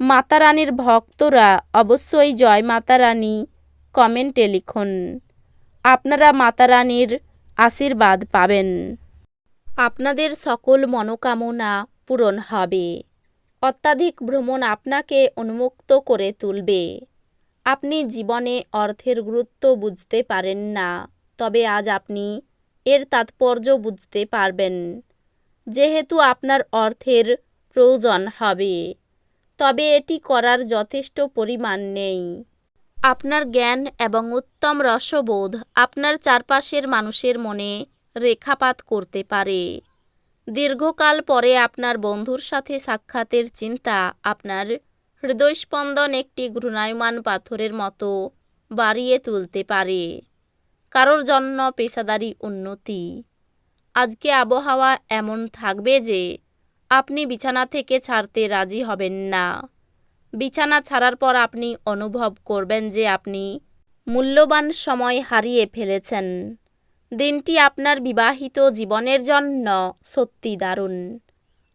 মাতা রানীর ভক্তরা অবশ্যই জয় মাতা রানী কমেন্টে লিখুন। আপনারা মাতা রানীর আশীর্বাদ পাবেন। আপনাদের সকল মনোকামনা পূরণ হবে। অত্যাধিক ভ্রমণ আপনাকে উন্মুক্ত করে তুলবে। আপনি জীবনে অর্থের গুরুত্ব বুঝতে পারেন না, তবে আজ আপনি এর তাৎপর্য বুঝতে পারবেন। যেহেতু আপনার অর্থের প্রয়োজন হবে। তবে এটি করার যথেষ্ট পরিমাণ নেই। আপনার জ্ঞান এবং উত্তম রসবোধ আপনার চারপাশের মানুষের মনে রেখাপাত করতে পারে। দীর্ঘকাল পরে আপনার বন্ধুর সাথে সাক্ষাতের চিন্তা আপনার হৃদয়স্পন্দন একটি ঘূর্ণায়মান পাথরের মতো বাড়িয়ে তুলতে পারে। কারোর জন্য পেশাদারি উন্নতি। আজকে আবহাওয়া এমন থাকবে যে আপনি বিছানা থেকে ছাড়তে রাজি হবেন না। বিছানা ছাড়ার পর আপনি অনুভব করবেন যে আপনি মূল্যবান সময় হারিয়ে ফেলেছেন। দিনটি আপনার বিবাহিত জীবনের জন্য সত্যি দারুণ।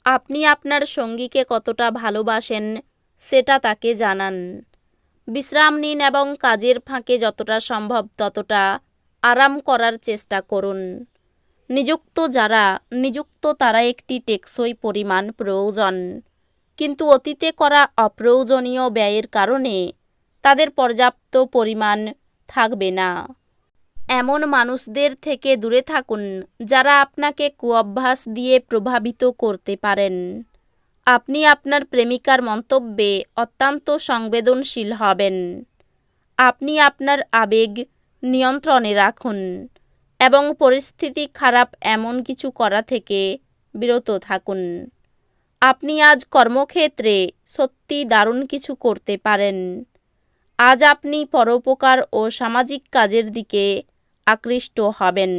আপনি আপনার সঙ্গীকে কতটা ভালোবাসেন সেটা তাকে জানান। বিশ্রাম নিন এবং কাজের ফাঁকে যতটা সম্ভব ততটা আরাম করার চেষ্টা করুন। নিযুক্ত যারা, নিযুক্ত তারা একটি টেকসই পরিমাণ প্রয়োজন। কিন্তু অতীতে করা অপ্রয়োজনীয় ব্যয়ের কারণে তাদের পর্যাপ্ত পরিমাণ থাকবে না। এমন মানুষদের থেকে দূরে থাকুন যারা আপনাকে কুঅভ্যাস দিয়ে প্রভাবিত করতে পারেন। আপনি আপনার প্রেমিকার মন্তব্যে অত্যন্ত সংবেদনশীল হবেন। আপনি আপনার আবেগ নিয়ন্ত্রণে রাখুন। এবং পরিস্থিতি খারাপ এমন কিছু করা থেকে বিরত থাকুন। আপনি আজ কর্মক্ষেত্রে সত্যি দারুণ কিছু করতে পারেন। আজ আপনি পরোপকার ও সামাজিক কাজের দিকে আকৃষ্ট হবেন।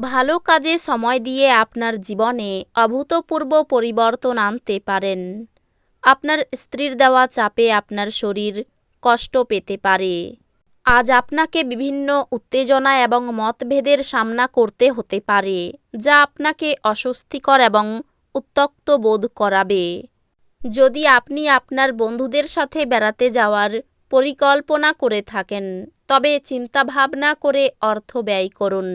ভালো কাজে সময় দিয়ে আপনার জীবনে অভূতপূর্ব পরিবর্তন আনতে পারেন। আপনার স্ত্রীর দেওয়া চাপে আপনার শরীর কষ্ট পেতে পারে। আজ আপনাকে বিভিন্ন উত্তেজনা এবং মতভেদের সামনা করতে হতে পারে, যা আপনাকে অস্বস্তিকর এবং উত্তক্ত বোধ করাবে। যদি আপনি আপনার বন্ধুদের সাথে বেড়াতে যাওয়ার পরিকল্পনা করে থাকেন, তবে চিন্তাভাবনা করে অর্থ ব্যয় করুন,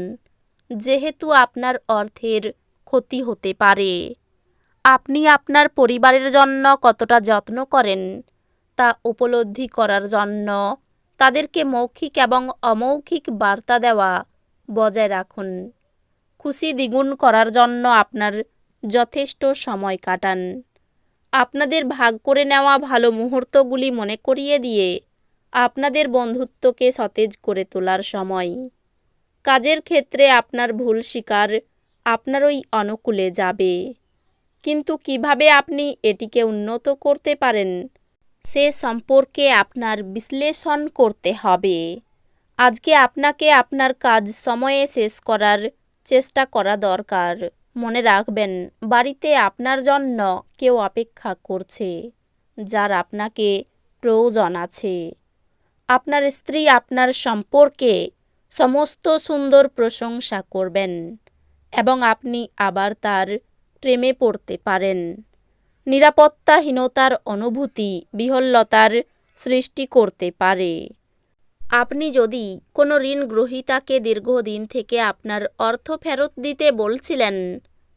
যেহেতু আপনার অর্থের ক্ষতি হতে পারে। আপনি আপনার পরিবারের জন্য কতটা যত্ন করেন, তা উপলব্ধি করার জন্য তাদেরকে মৌখিক এবং অমৌখিক বার্তা দেওয়া বজায় রাখুন। খুশি দ্বিগুণ করার জন্য আপনার যথেষ্ট সময় কাটান। আপনাদের ভাগ করে নেওয়া ভালো মুহূর্তগুলি মনে করিয়ে দিয়ে আপনাদের বন্ধুত্বকে সতেজ করে তোলার সময়। কাজের ক্ষেত্রে আপনার ভুল স্বীকার আপনারই অনুকূলে যাবে। কিন্তু কীভাবে আপনি এটিকে উন্নত করতে পারেন সে সম্পর্কে আপনার বিশ্লেষণ করতে হবে। আজকে আপনাকে আপনার কাজ সময়ে শেষ করার চেষ্টা করা দরকার। মনে রাখবেন, বাড়িতে আপনার জন্য কেউ অপেক্ষা করছে, যার আপনাকে প্রয়োজন আছে। আপনার স্ত্রী আপনার সম্পর্কে সমস্ত সুন্দর প্রশংসা করবেন এবং আপনি আবার তার প্রেমে পড়তে পারেন। নিরাপত্তাহীনতার অনুভূতি বিহল্লতার সৃষ্টি করতে পারে। আপনি যদি কোনো ঋণ গ্রহীতাকে দীর্ঘদিন থেকে আপনার অর্থ ফেরত দিতে বলছিলেন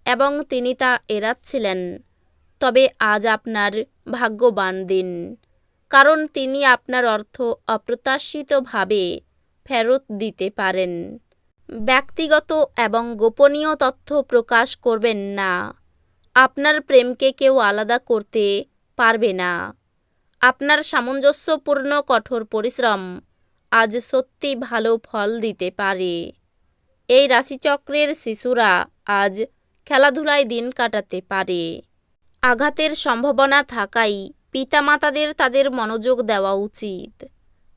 এবং তিনি তা এড়াচ্ছিলেন, তবে আজ আপনার ভাগ্যবান দিন, কারণ তিনি আপনার অর্থ অপ্রত্যাশিতভাবে ফেরত দিতে পারেন। ব্যক্তিগত এবং গোপনীয় তথ্য প্রকাশ করবেন না। আপনার প্রেমকে কেউ আলাদা করতে পারবে না। আপনার সামঞ্জস্যপূর্ণ কঠোর পরিশ্রম আজ সত্যি ভালো ফল দিতে পারে। এই রাশিচক্রের শিশুরা আজ খেলাধুলায় দিন কাটাতে পারে। আঘাতের সম্ভাবনা থাকাই পিতামাতাদের তাদের মনোযোগ দেওয়া উচিত।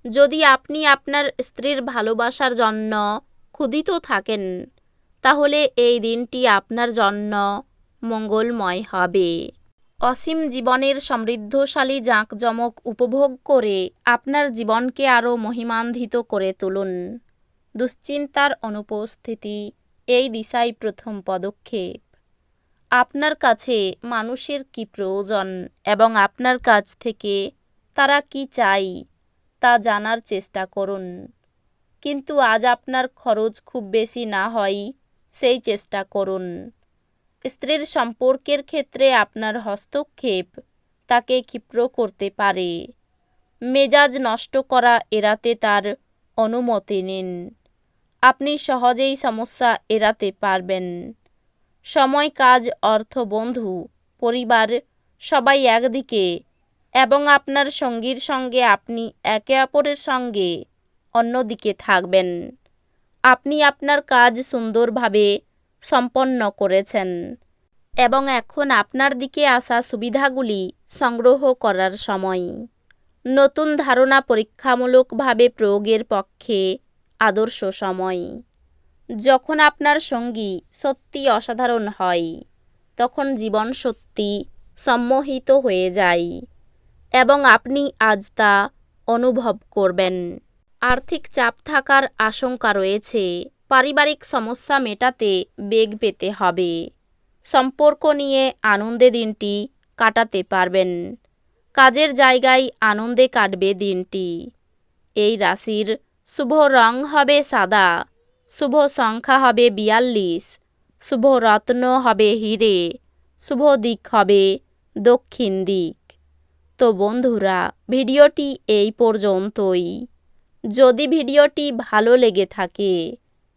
যদি আপনি আপনার স্ত্রীর ভালোবাসার জন্য ক্ষুদিত থাকেন, তাহলে এই দিনটি আপনার জন্য মঙ্গলময় হবে। অসীম জীবনের সমৃদ্ধশালী জাঁকজমক উপভোগ করে আপনার জীবনকে আরও মহিমান্বিত করে তুলুন। দুশ্চিন্তার অনুপস্থিতি, এই দিশায় প্রথম পদক্ষেপ। আপনার কাছে মানুষের কি প্রয়োজন এবং আপনার কাছ থেকে তারা কি চাই, তা জানার চেষ্টা করুন। কিন্তু আজ আপনার খরচ খুব বেশি না হয়, সেই চেষ্টা করুন। স্ত্রীর সম্পর্কের ক্ষেত্রে আপনার হস্তক্ষেপ তাকে ক্ষিপ্র করতে পারে। মেজাজ নষ্ট করা এড়াতে তার অনুমতি নিন। আপনি সহজেই সমস্যা এড়াতে পারবেন। সময়, কাজ, অর্থ, বন্ধু, পরিবার, সবাই একদিকে এবং আপনার সঙ্গীর সঙ্গে আপনি একে অপরের সঙ্গে অন্যদিকে থাকবেন। আপনি আপনার কাজ সুন্দরভাবে সম্পন্ন করেছেন এবং এখন আপনার দিকে আসা সুবিধাগুলি সংগ্রহ করার সময়। নতুন ধারণা পরীক্ষামূলকভাবে প্রয়োগের পক্ষে আদর্শ সময়। যখন আপনার সঙ্গী সত্যি অসাধারণ হয়, তখন জীবন সত্যি সম্মোহিত হয়ে যায় এবং আপনি আজ তা অনুভব করবেন। আর্থিক চাপ থাকার আশঙ্কা রয়েছে। পারিবারিক সমস্যা মেটাতে বেগ পেতে হবে। সম্পর্ক নিয়ে আনন্দে দিনটি কাটাতে পারবেন। কাজের জায়গায় আনন্দে কাটবে দিনটি। এই রাশির শুভ রং হবে সাদা, শুভ সংখ্যা হবে বিয়াল্লিশ, শুভ রত্ন হবে হিরে, শুভ দিক হবে দক্ষিণ দিক। তো বন্ধুরা, ভিডিওটি এই পর্যন্তই। যদি ভিডিওটি ভালো লেগে থাকে